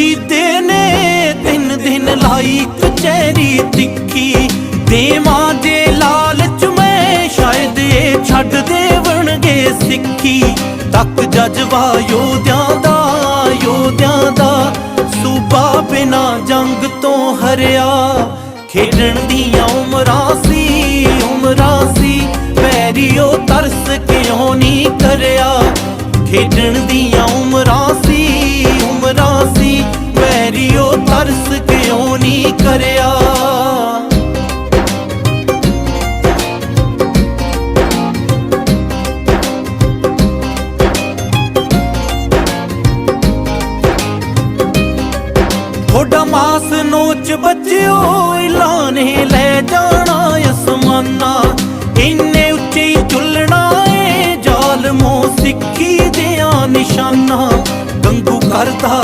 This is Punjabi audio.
ਜੀਤੇ ਨੇ ਤਿੰਨ ਦਿਨ ਲਾਈ ਕਚਹਿਰੀ ਤਿੱਖੀ। ਦੇਵਾਂ ਦੇ ਲਾਲਚ ਮੈਂ ਸ਼ਾਇਦ ਇਹ ਛੱਡ ਦੇਵਣਗੇ ਸਿੱਖੀ। ਤੱਕ ਜਜ਼ਬਾ ਯੋਧਿਆਂ ਦਾ ਯੋਧਿਆਂ ਦਾ। ਸੂਬਾ ਬਿਨਾ ਜੰਗ ਤੋਂ ਹਰਿਆ। ਖੇਡਣ ਦੀਆਂ ਉਮਰਾਂ ਸੀ ਉਮਰਾਂ ਸੀ। ਵੈਰੀਓ ਤਰਸ ਕਿਉਂ ਨਹੀਂ ਕਰਿਆ? ਖੇਡਣ ਦੀਆਂ ਵੈਰੀਓ ਤਰਸ ਕਿਉਂ ਨਹੀਂ ਕਰਿਆ? ਥੋੜਾ ਮਾਸ ਨੋਚ ਬੱਜਿਓ ਐਲਾਨੇ ਲੈ ਜਾਣਾ ਅਸਮਾਨਾ। ਇੰਨੇ ਉੱਚੇ ਚੁੱਲਣਾ ਝੁੱਲਣਾ ਏ, ਜ਼ਾਲਮੋ ਸਿੱਖੀ ਦਿਆਂ ਨਿਸ਼ਾਨਾ। ਗੰਗੂ ਕਰਦਾ